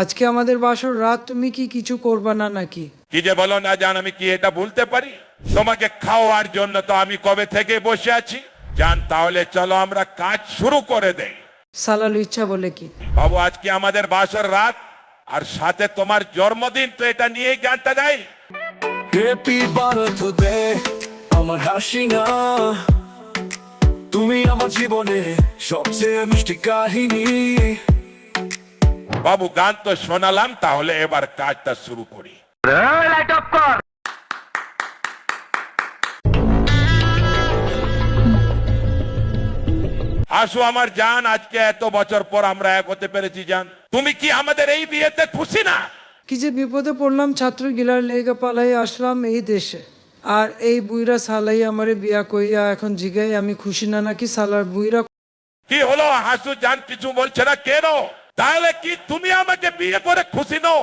আজকে আমাদের বাসর রাত তুমি কি কিছু করবা না নাকি? কি যে বলো না জান আমি কি এটা বলতে পারি? তোমাকে খাওয়ার জন্য তো আমি কবে থেকে বসে আছি? জান তাহলে চলো আমরা কাজ শুরু করে দেই। সালাল ইচ্ছা বলে কি? বাবু আজকে আমাদের বাসর রাত আর সাথে তোমার জন্মদিন তো এটা নিয়েই গানটা গাই হ্যাপি বার্থডে আমার হাসিনা। তুমি আমার জীবনে সবচেয়ে মিষ্টি কাহিনী। বাবু গান তো শোনালাম তাহলে এবার কাজটা শুরু করি। আসো আমার জান আজকে এত বছর পর আমরা এক হতে পেরেছি জান। তুমি কি আমাদের এই বিয়েতে খুশি না? কি যে বিপদে পড়লাম ছাত্র গিলার লেগে পালাই আসলাম এই দেশে। আর এই বুইরা সালাই আমারে বিয়া কইয়া এখন জিগাই আমি খুশি না নাকি সালার বুইরা কি হলো? হাসু জান কিছু বলছে না? কেন? তাহলে কি তুমি আমাকে বিয়ে করে খুশি নো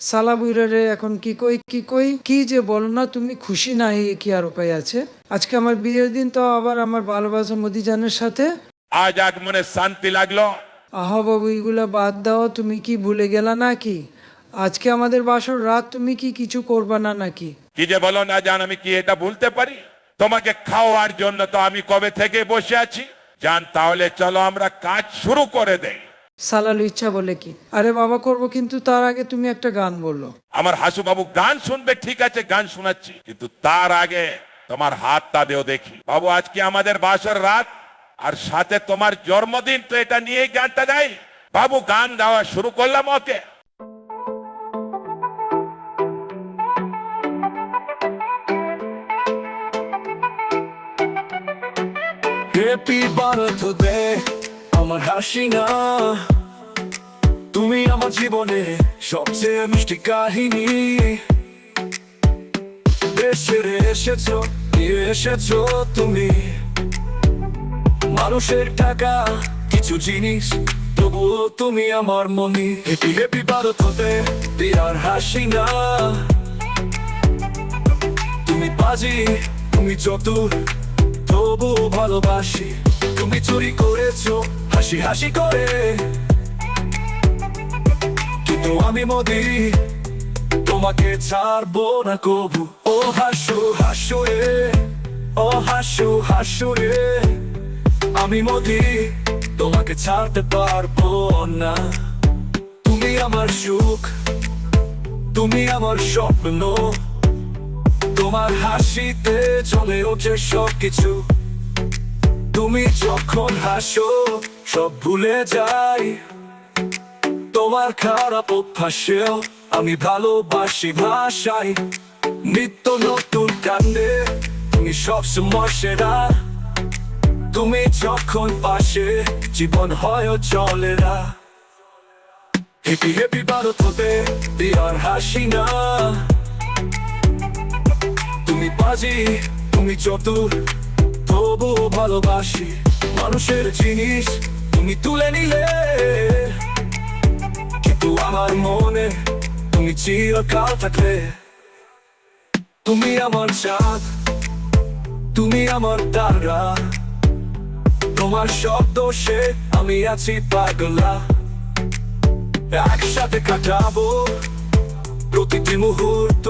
সালা বুইরা রে এখন কি কই কি কই? কি যে বলো না তুমি খুশি না এই কি আর উপায় আছে? আজকে আমার বিয়ের দিন তো আবার আমার ভালোবাসা মোদিজানের সাথে। আজ আগ মনে শান্তি লাগল। আহা বাবু এগুলা বাদ দাও তুমি কি ভুলে গেলা নাকি? আজকে আমাদের বাসর রাত তুমি কি কিছু করবা না নাকি? কি যে বলো না জান আমি কি এটা বলতে পারি? তোমাকে খাওয়ার জন্য তো আমি কবে থেকে বসে আছি? জান তাহলে চলো আমরা কাজ শুরু করে দেই। সালাল ইচ্ছা বলে কি? আরে বাবা করব কিন্তু তার আগে তুমি একটা গান বলল। আমার হাসু বাবু গান শুনবে ঠিক আছে গান শোনাচ্ছি। কিন্তু তার আগে তোমার হাতটা দেও দেখি। বাবু আজকে আমাদের বাসর রাত? আর সাথে তোমার জন্মদিন তো এটা নিয়েই গানটা গাই। বাবু গান গাওয়া শুরু করলাম ওকে। হ্যাপি বার্থডে আমার হাসিনা তুমি আমার জীবনে সবচেয়ে মিষ্টি কাহিনী। দেশে এসেছ, নিয়ে এসেছ তুমি। মানুষের টাকা, কিছু জিনিস, তবুও তুমি আমার মনি। হ্যাপি হ্যাপি বার্থডে দিয়ার হাসিনা তুমি পাজি, তুমি চতুর, তবুও ভালোবাসি। তুমি চুরি করেছ হাসি হাসি করে। কিন্তু আমি মোদি তোমাকে ছাড়বো না কবু। ও হাসু হাসু রে, ও হাসু হাসু রে। আমি মোদি তোমাকে ছাড়তে পারব না। তুমি আমার সুখ, তুমি আমার স্বপ্ন। তোমার হাসিতে চলে ওঠে সব কিছু তুমি যখন হাসো সব ভুলে যাই। তোমার খারাপ অভ্যাসেও আমি ভালোবাসি ভাষায়। নিত্য নতুন কান্দে তুমি সবসময় সেরা। তুমি যখন পাশে, জীবন হয় চলে না। হেপি হেপি ভারত হতে দিয়ার হাসি না। তুমি বাজি তুমি চতুর, তবুও ভালোবাসি মানুষের জিনিস। তুমি তুলে নিলে। কিন্তু আমার মনে তুমি চিরকাল থাকলে। তুমি আমার চাঁদ তুমি আমার তারা। তোমার শব্দ সে, আমি আছি পাগলা। একসাথে কাটাবো প্রতিটি মুহূর্ত।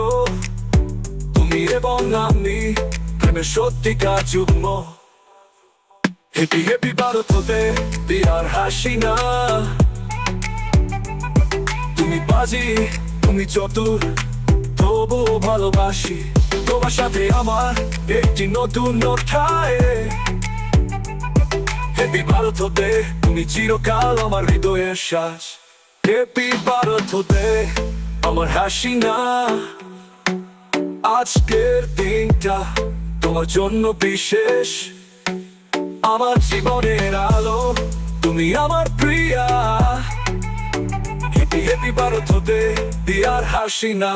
তুমি এবং আমি প্রেমের সত্যিকার যুগ্ম। ভারত হতে দিয়ার হাসি না। তুমি বাজি, তুমি চতুর, তবুও ভালোবাসি। তোমার সাথে আমার একটি নতুন অধ্যায়। হেপি ভারত হতে তুমি চিরকাল আমার হৃদয়ের শ্বাস। হেপি ভারত হতে আমার হাসি না। আজকের দিনটা তোমার জন্য বিশেষ। আমার জীবনের আলো তুমি আমার প্রিয়া। হেপি হেপি ভারত হতে দিয়ার হাসি না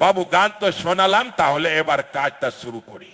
বাবু গান তো শোনালাম তাহলে এবার কাজটা শুরু করি।